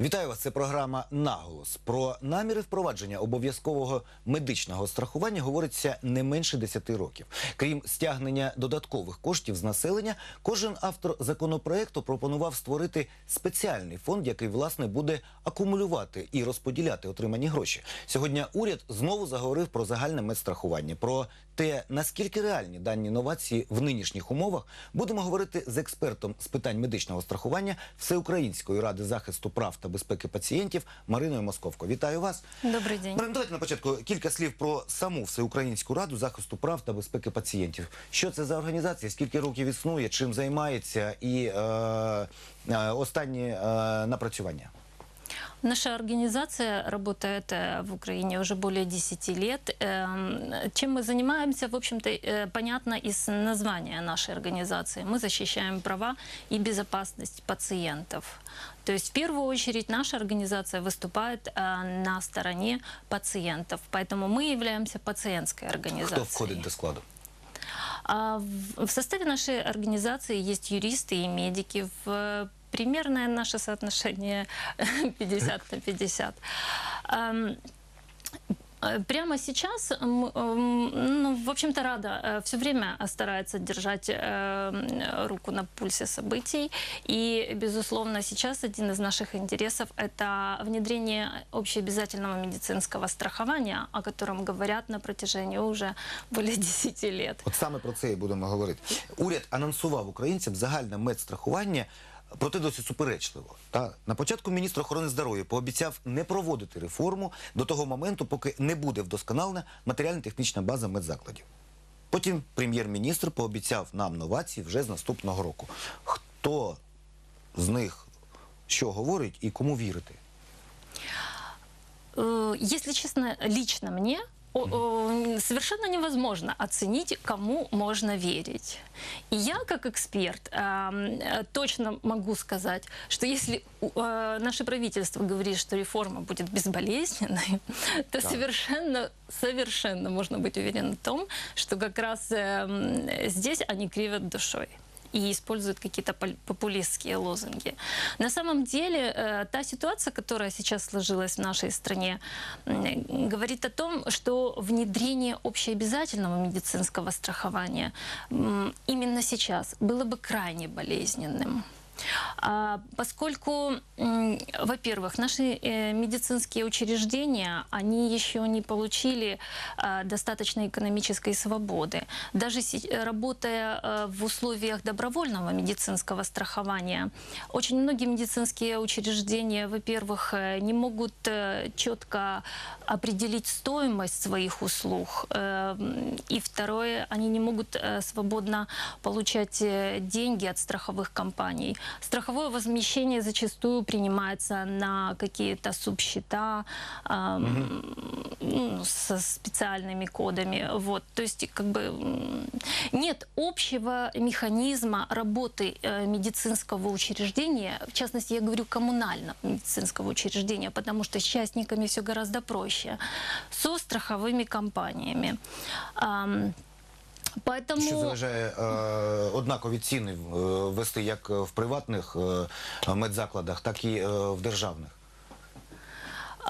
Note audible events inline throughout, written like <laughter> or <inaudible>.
Вітаю вас. Це програма Наголос. Про наміри впровадження обов'язкового медичного страхування говориться не менше 10 років. Крім стягнення додаткових коштів з населення, кожен автор законопроекту пропонував створити спеціальний фонд, який власне буде акумулювати і розподіляти отримані гроші. Сьогодні уряд знову заговорив про загальне медстрахування. Про те, наскільки реальні дані новації в нинішніх умовах, будемо говорити з експертом з питань медичного страхування Всеукраїнської ради захисту прав та безпеки пацієнтів Мариною Московко. Вітаю вас. Добрий день. Марина, давайте на початку кілька слів про саму Всеукраїнську раду захисту прав та безпеки пацієнтів. Що це за організація? Скільки років існує, чим займається і е, е, останні е, напрацювання? Наша организация работает э, в Украине уже более 10 лет. Эм, Чем мы занимаемся, в общем-то, э, понятно из названия нашей организации. Мы защищаем права и безопасность пациентов. То есть в первую очередь наша организация выступает э, на стороне пациентов. Поэтому мы являемся пациентской организацией. Хто входить до складу? А в составе нашей организации есть юристы и медики. В примерное наше соотношение <laughs> 50 на 50. Э, Прямо сейчас, м, м, ну, в общем-то, Рада все время старается держать э, руку на пульсе событий. И, безусловно, сейчас один из наших интересов – это внедрение общеобязательного медицинского страхования, о котором говорят на протяжении уже более <laughs> 10 лет. От саме про це і будемо говорити. Уряд анонсував українцям загальне медстрахування, проте досить суперечливо. Та на початку міністр охорони здоров'я пообіцяв не проводити реформу до того моменту, поки не буде вдосконалена матеріально-технічна база медзакладів. Потім прем'єр-міністр пообіцяв нам новації вже з наступного року. Хто з них що говорить і кому вірити? Э, Если честно, лично о, совершенно невозможно оценить, кому можно верить. И я, как эксперт, эм, э, точно могу сказать, что если э, наше правительство говорит, что реформа будет безболезненной, <laughs> то Да. совершенно, совершенно можно быть уверен в том, что как раз эм, здесь они кривят душой и используют какие-то популистские лозунги. На самом деле, э, та ситуация, которая сейчас сложилась в нашей стране, говорит о том, что внедрение общеобязательного медицинского страхования именно сейчас было бы крайне болезненным. А, Поскольку, во-первых, наши э, медицинские учреждения, они еще не получили а, достаточной экономической свободы. Даже работая э, в условиях добровольного медицинского страхования, очень многие медицинские учреждения, во-первых, э, не могут четко определить стоимость своих услуг. И второе, они не могут свободно получать деньги от страховых компаний. Страховое возмещение зачастую принимается на какие-то субсчета ам, ну, со специальными кодами. Вот. То есть как бы нет общего механизма работы э, медицинского учреждения, в частности, я говорю коммунального медицинского учреждения, потому что с частниками все гораздо проще, со страховыми компаниями. Ам, Поэтому... Що заважає е, однакові ціни е, ввести як в приватних е, медзакладах, так і е, в державних?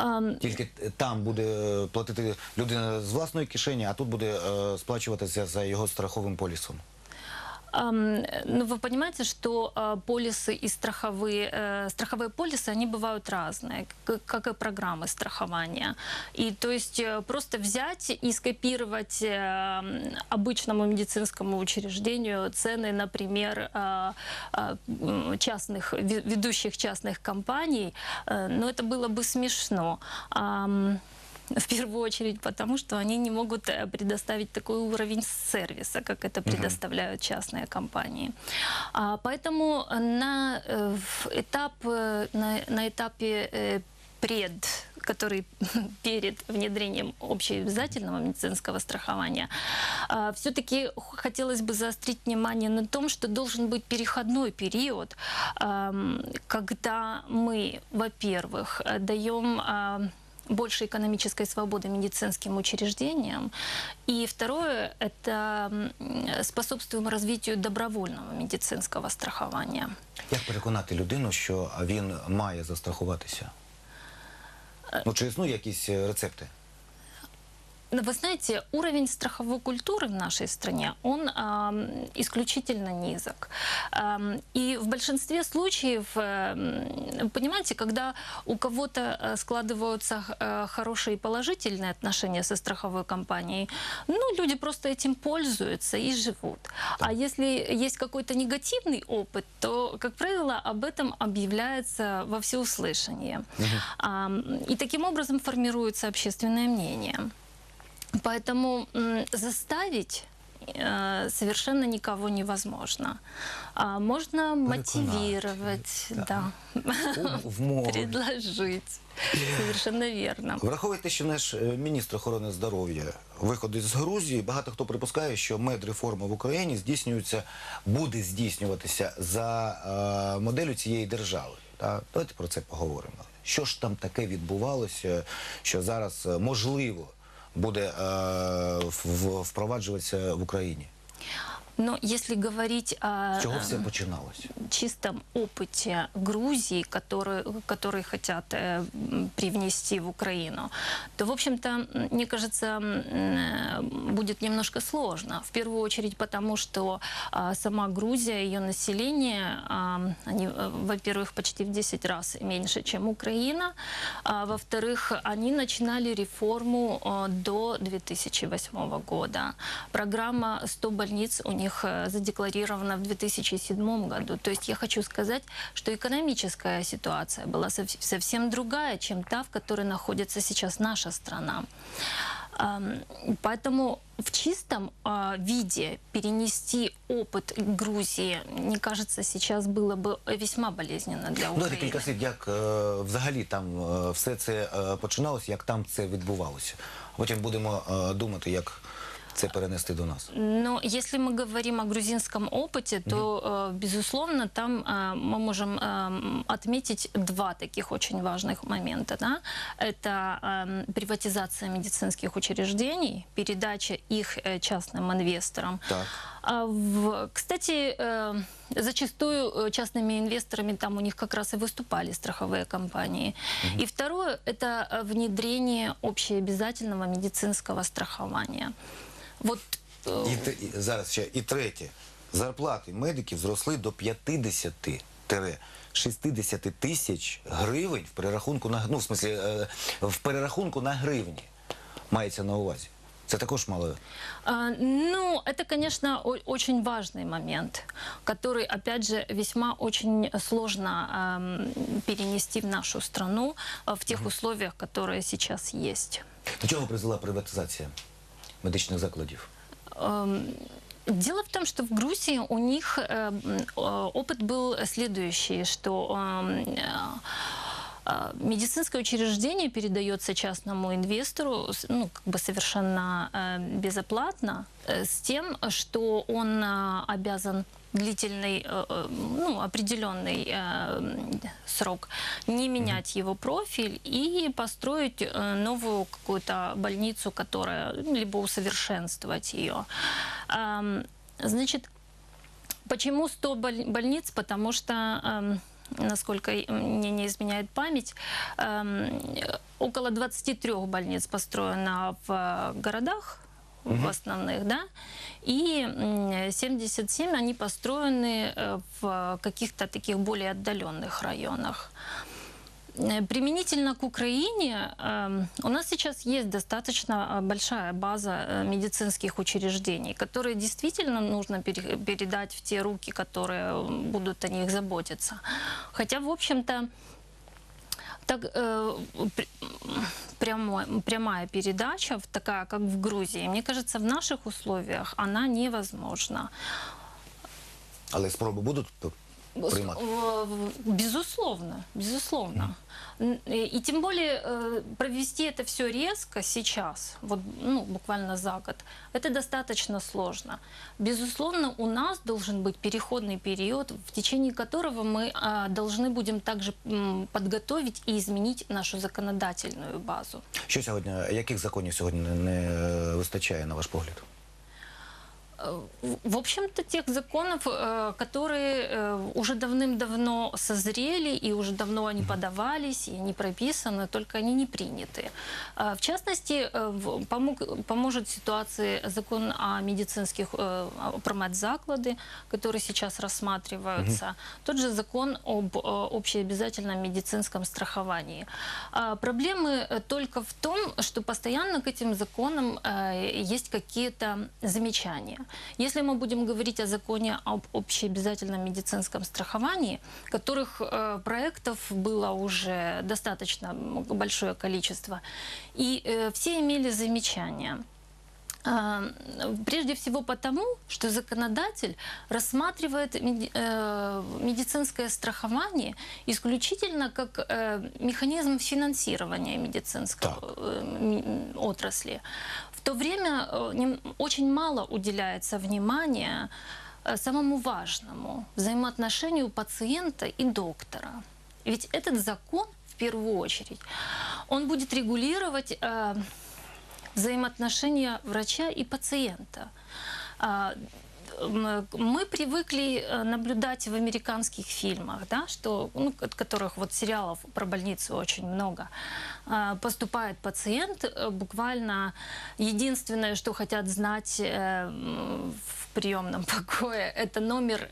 Um... Тільки там буде е, платити людина з власної кишені, а тут буде е, сплачуватися за його страховим полісом. Ну, вы понимаете, что а, полисы и страховые, э, страховые полисы, они бывают разные, как и программы страхования. И то есть э, просто взять и скопировать э, обычному медицинскому учреждению цены, например, частных, ве- ведущих частных компаний, ну, это было бы смешно. В первую очередь потому, что они не могут э, предоставить такой уровень сервиса, как это предоставляют частные компании. А, Поэтому на э, этап, э, на, на этапе пред который <laughs> перед внедрением общеобязательного медицинского страхования, все-таки хотелось бы заострить внимание на том, что должен быть переходной период, когда мы, во-первых, даем а, больше экономической свободы медицинским учреждениям. И второе – это м, способствуем развитию добровольного медицинского страхования. Як переконати людину, що він має застрахуватися? Ну, чи існують якісь е, рецепти? Ну, Вы знаете, уровень страховой культуры в нашей стране, он ам, исключительно низок. Ам, и в большинстве случаев, эм, понимаете, когда у кого-то э, складываются э, хорошие и положительные отношения со страховой компанией, ну, люди просто этим пользуются и живут. А если есть какой-то негативный опыт, то, как правило, об этом объявляется во всеуслышание. Ам, И таким образом формируется общественное мнение. Поэтому заставить э, совершенно никого невозможно. А можно мотивировать, да, Вмови. предложить. Совершенно верно. Враховуйте, що наш е, міністр охорони здоров'я виходить з Грузії. Багато хто припускає, що медреформа в Україні здійснюється, буде здійснюватися за е, моделлю цієї держави. Так? Давайте про це поговоримо. Що ж там таке відбувалося, що зараз е, можливо буде впроваджуватися в Україні? Но если говорить о З чого э, все починалося? чистом опыте Грузии, который, который хотят э, привнести в Украину, то, в общем-то, мне кажется, э, будет немножко сложно. В первую очередь потому, что а, сама Грузия, ее население, а, они, э, во-первых, почти в 10 раз меньше, чем Украина, а, во-вторых, они начинали реформу э, до 2008 года. Программа 100 больниц у них э, задекларирована в 2007 году. То есть я хочу сказать, что экономическая ситуация была сов- совсем другая, чем та, в которой находится сейчас наша страна. Ам, Поэтому в чистом а, виде перенести опыт Грузии, мне кажется, сейчас было бы весьма болезненно для Ну, Давайте Украины. кілька слів, як е, взагалі там е, все це е, починалося, як там це відбувалося. Потім будемо е, думати, як це перенести до нас. Но если мы говорим о грузинском опыте, то, э, безусловно, там э, мы можем эм, отметить два таких очень важных момента. Да? Это эм, приватизация медицинских учреждений, передача их э, частным инвесторам. Так. А в- кстати, э, зачастую э, частными инвесторами там у них как раз и выступали страховые компании. И второе – это э, внедрение общеобязательного медицинского страхования. Вот э, І, те- і зараз ще і третє. Зарплати медиків зросли до 50-60 тисяч гривень в перерахунку на ну, в смислі, е, в перерахунку на гривні. Мається на увазі. Це також мало. А, Ну, это, конечно, очень важный момент, который, опять же, весьма очень сложно эм, перенести в нашу страну э, в тех условиях, которые сейчас есть. До чого призвела приватизація медичних закладів? Эм, Дело в том, что в Грузии у них э, м, э, опыт был следующий, что эм, э, э, медицинское учреждение передается частному инвестору, ну, как бы совершенно э, безоплатно, э, с тем, что он э, обязан длительный, ну, определенный срок не менять его профиль и построить новую какую-то больницу, которая, ну, либо усовершенствовать ее. Ам, Значит, Почему 100 боль- больниц? Потому что, эм, насколько мне не изменяет память, эм, около 23 больниц построено в э, городах, в основных, да, и м, 77 они построены э, в каких-то таких более отдаленных районах. Э, Применительно к Украине эм, у нас сейчас есть достаточно э, большая база э, медицинских учреждений, которые действительно нужно пере- передать в те руки, которые будут о них заботиться. Хотя, в общем-то, так э, пр- м, прямой- прямая передача, такая как в Грузии, мне кажется, в наших условиях она невозможна. Але спроби будуть п- приймати? Э, Безусловно, безусловно. Н- И и тем более э, провести это все резко сейчас, вот, ну, буквально за год, это достаточно сложно. Безусловно, у нас должен быть переходный период, в течение которого мы а, должны будем также м, подготовить и изменить нашу законодательную базу. Що сьогодні, яких законів сьогодні не, не е, вистачає, на ваш погляд? Э, В общем-то, тех законов, э, которые э, уже давным-давно созрели, и уже давно они подавались, и они прописаны, только они не приняты. А, В частности, э, помог- поможет ситуации закон о медицинских, э, о- про медзаклады, который сейчас рассматривается, тот же закон об э, общеобязательном медицинском страховании. Проблемы э, только в том, что постоянно к этим законам э, есть какие-то замечания. Если мы будем говорить о законе об общеобязательном медицинском страховании, которых э, проектов было уже достаточно большое количество, и э, все имели замечания. А, Прежде всего потому, что законодатель рассматривает меди- э, медицинское страхование исключительно как э, механизм финансирования медицинского Так. э, отрасли. То время э, очень мало уделяется внимания э, самому важному взаимоотношению пациента и доктора. Ведь этот закон, в первую очередь, он будет регулировать э, взаимоотношения врача и пациента. Мы привыкли э, наблюдать в американских фильмах, да, что, ну, от которых вот сериалов про больницу очень много. А, Поступает пациент, э, буквально единственное, что хотят знать э, в приемном <laughs> покое, это номер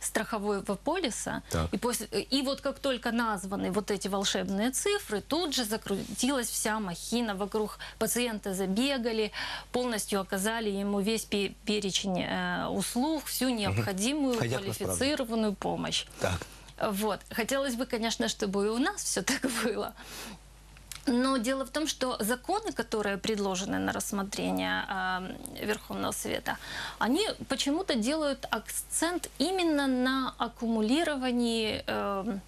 страхового полиса. Так. И, после, и вот как только названы вот эти волшебные цифры, тут же закрутилась вся махина вокруг пациента, забегали, полностью оказали ему весь пе- перечень услуг, всю необходимую насправді? квалифицированную помощь. Так. Вот. Хотелось бы, конечно, чтобы и у нас все так было. Но дело в том, что законы, которые предложены на рассмотрение э, Верховного Совета, они почему-то делают акцент именно на аккумулировании э,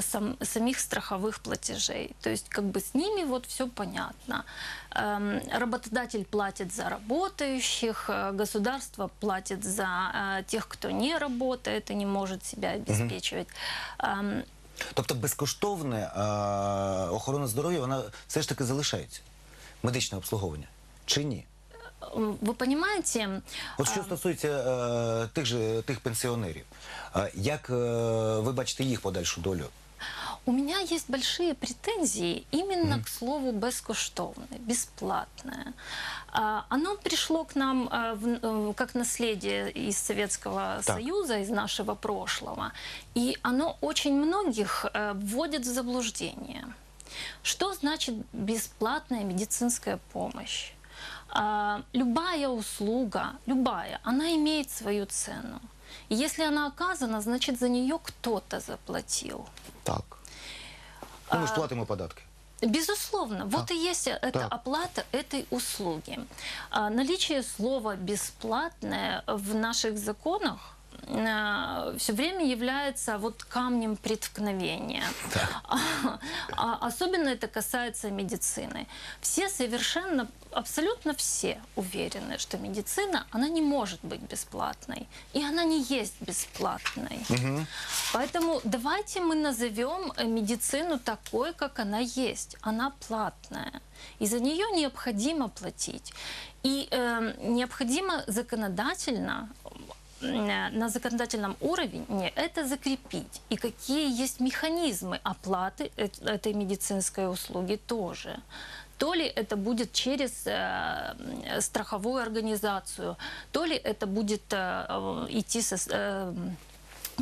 сам- самих страховых платежей. То есть как бы с ними вот все понятно. Эм, Работодатель платит за работающих, э, государство платит за э, тех, кто не работает и не может себя обеспечивать. Эм, Тобто безкоштовне е, охорона здоров'я, вона все ж таки залишається. Медичне обслуговування. Чи ні? М, Вы понимаете, От що стосується е, тих же тих пенсіонерів, е, як е, ви бачите їх подальшу долю? у меня есть большие претензии именно к слову бескоштовное, бесплатное. А, Оно пришло к нам а, в- э, как наследие из Советского Союза, из нашего прошлого, и оно очень многих э, вводит в заблуждение. Что значит бесплатная медицинская помощь? А, любая услуга, любая, она имеет свою цену. И если она оказана, значит за нее кто-то заплатил. Так. Ну, ми ж платимо податки. Безусловно, вот и есть эта Так. оплата этой услуги. А, Наличие слова бесплатное в наших законах все время является вот камнем преткновения. А, а особенно это касается медицины. Все совершенно, абсолютно все уверены, что медицина, она не может быть бесплатной. И она не есть бесплатной. Поэтому давайте мы назовем э, медицину такой, как она есть. Она платная. И за нее необходимо платить. И э, необходимо законодательно э, на законодательном уровне это закрепить. И какие есть механизмы оплаты эт- этой медицинской услуги тоже. То ли это будет через э, страховую организацию, то ли это будет э, э, идти со, э,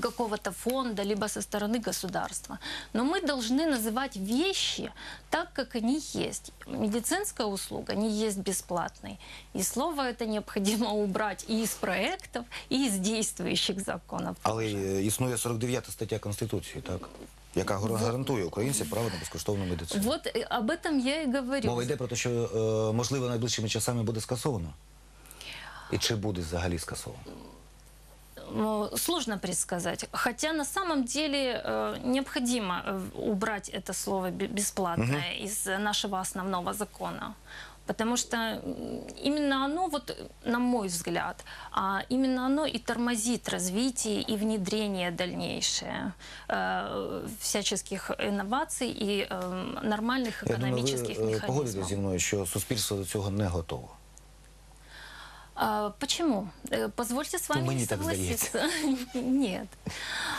какого-то фонда, либо со стороны государства. Но мы должны называть вещи так, как они есть. Медицинская услуга не есть бесплатной. И слово это необходимо <laughs> убрать и из проектов, и из действующих законов. Але е, існує 49 стаття Конституції, так? Яка гар- гарантує українцям право на безкоштовну медицину. Вот э, об этом я и говорю. Мова йде про те, що е, можливо найближчими часами буде скасовано. І чи буде взагалі скасовано? Ну, сложно предсказать. Хотя на самом деле э, необходимо э, убрать это слово «бе- бесплатное из нашего основного закона. Потому что именно оно, вот, на мой взгляд, а именно оно и тормозит развитие и внедрение дальнейшее э, всяческих инноваций и э, нормальных Я думаю, экономических ви е, погодитесь механизмов. зі мною, що суспільство до цього не готово. А, почему? Э, Позвольте с вами Ну, не так согласиться. <laughs> Нет.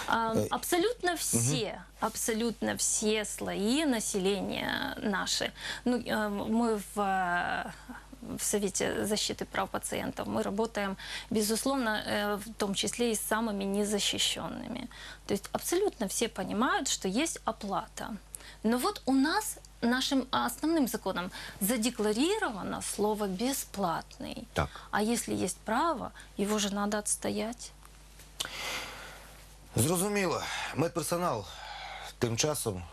А, Э, Абсолютно все, абсолютно все слои населения наши. Ну, э, мы в в Совете защиты прав пациентов мы работаем, безусловно, в том числе и с самыми незащищенными. То есть абсолютно все понимают, что есть оплата. Но вот у нас нашим основным законом задекларировано слово «бесплатный». Так. А если есть право, его же надо отстоять. Зрозуміло. Медперсонал тим часом,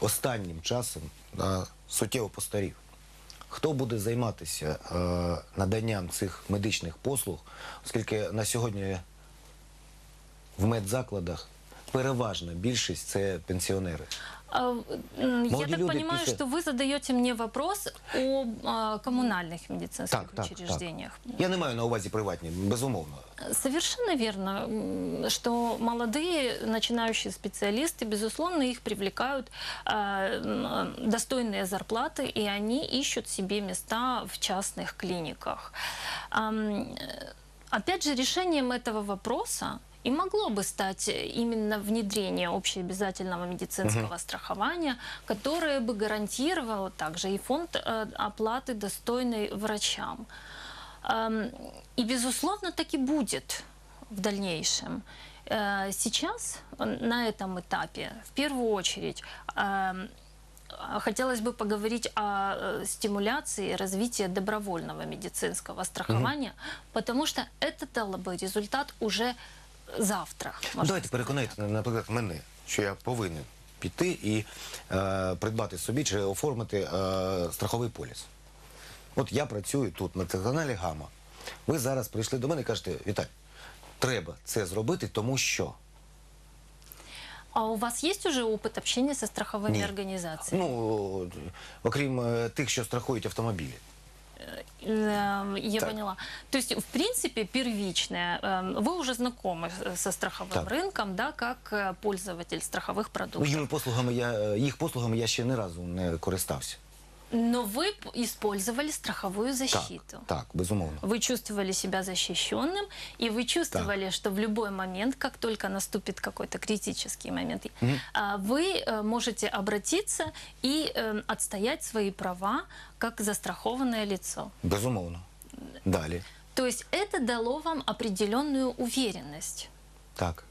останнім часом, да, суттєво постарів. Хто буде займатися е, наданням цих медичних послуг, оскільки на сьогодні в медзакладах переважна більшість це пенсіонери. А, м, Я Молоді так люди понимаю, після- что вы задаете мне вопрос о а, коммунальных медицинских Так, так, учреждениях. Я не маю на увазі приватні, безумовно. Совершенно верно, м, что молодые начинающие специалисты, безусловно, их привлекают а, м, достойные зарплаты, и они ищут себе места в частных клиниках. Ам, э, Опять же, решением этого вопроса и могло бы стать именно внедрение общеобязательного медицинского страхования, которое бы гарантировало также и фонд э, оплаты достойной врачам. Ам, И, безусловно, так и будет в дальнейшем. Э, Сейчас, э, на этом этапе, в первую очередь, а, хотелось бы поговорить о э, стимуляции развития добровольного медицинского страхования, потому что это дало бы результат уже завтра. Давайте переконайте, наприклад, мене, що я повинен піти і е, придбати собі чи оформити е, страховий поліс. От я працюю тут на телеканалі Гама. Ви зараз прийшли до мене і кажете, Віталь, треба це зробити, тому що. А у вас есть уже опыт общения со страховыми Ні. организациями? Ну, окрім е, тих, що страхують автомобілі. Э, Я Так. поняла. То есть, в принципе, первичное, э, вы уже знакомы с- со страховым Так. рынком, да, как э, пользователь страховых Ну, продуктов. їхніми послугами я, е, їх послугами я ще ні разу не користався. Но вы использовали страховую защиту. Так, так, безумовно. Вы чувствовали себя защищенным, и вы чувствовали, что в любой момент, как только наступит какой-то критический момент, а, вы э, можете обратиться и э, отстоять свои права как застрахованное лицо. Безумовно. Далі. То есть это дало вам определенную уверенность. Так.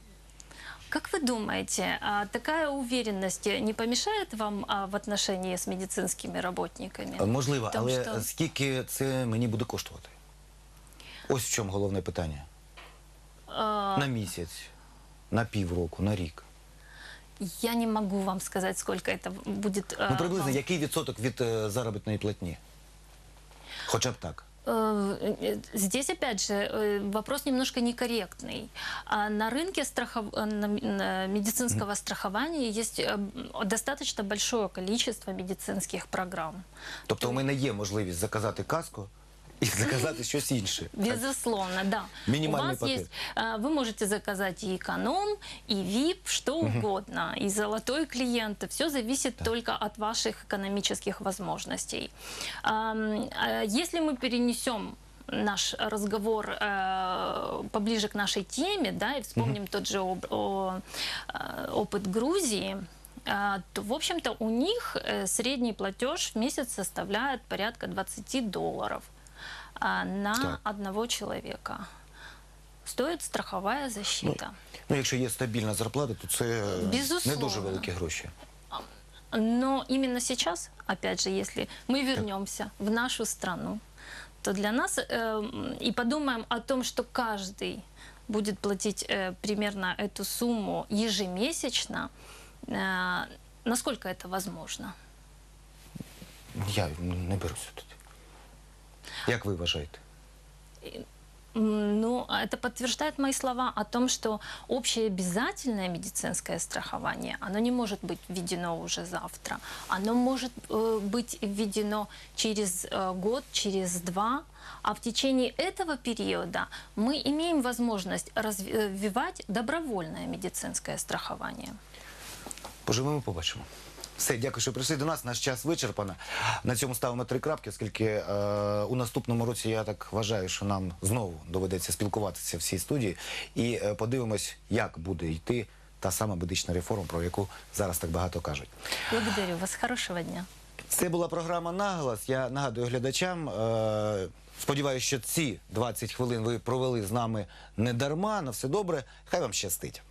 Как вы думаете, такая уверенность не помешает вам в отношении с медицинскими работниками? Можливо, Тому але що- скільки це мені буде коштувати? Ось в чому головне питання. А, На місяць, на півроку, на рік. Я не могу вам сказать, сколько это будет. Ну, приблизно вам. який відсоток від е, заробітної платні? Хоча б так. Э, Здесь, опять же, э, вопрос немножко некорректный. А На рынке страхов... э, медицинского страхования есть э, достаточно большое количество медицинских программ. Тобто у мене є можливість заказати каску і заказати щось інше. Безусловно, да. Минимальный У вас пакет. есть, а, вы можете заказать и эконом, и VIP, что угодно, и золотой клиент. Все зависит только от ваших экономических возможностей. Ам, а Если мы перенесем наш разговор э, поближе к нашей теме, да, и вспомним тот же об- о, э, опыт Грузии, э, то, в общем-то, у них э, средний платеж в месяц составляет порядка 20 долларов а, на Так. одного человека. Стоит страховая защита. Ну, якщо є стабільна зарплата, то це е, не Безусловно. дуже великі гроші. Но именно сейчас, опять же, если мы вернемся в нашу страну, то для нас э, и подумаем о том, что каждый будет платить э, примерно эту сумму ежемесячно, э, насколько это возможно? Я не беруся тут. Як ви вважаєте? Ну, это подтверждает мои слова о том, что общее обязательное медицинское страхование, оно не может быть введено уже завтра. Оно может э, быть введено через э, год, через два. А в течение этого периода мы имеем возможность развивать добровольное медицинское страхование. Поживемо, побачимо. Все, дякую, що прийшли до нас. Наш час вичерпано. На цьому ставимо три крапки, оскільки е, у наступному році я так вважаю, що нам знову доведеться спілкуватися в цій студії і е, подивимось, як буде йти та сама медична реформа, про яку зараз так багато кажуть. Благодарю вас. Хорошего дня. Це була програма Наголос. Я нагадую глядачам. Е, сподіваюся, що ці 20 хвилин ви провели з нами не дарма. На все добре. Хай вам щастить.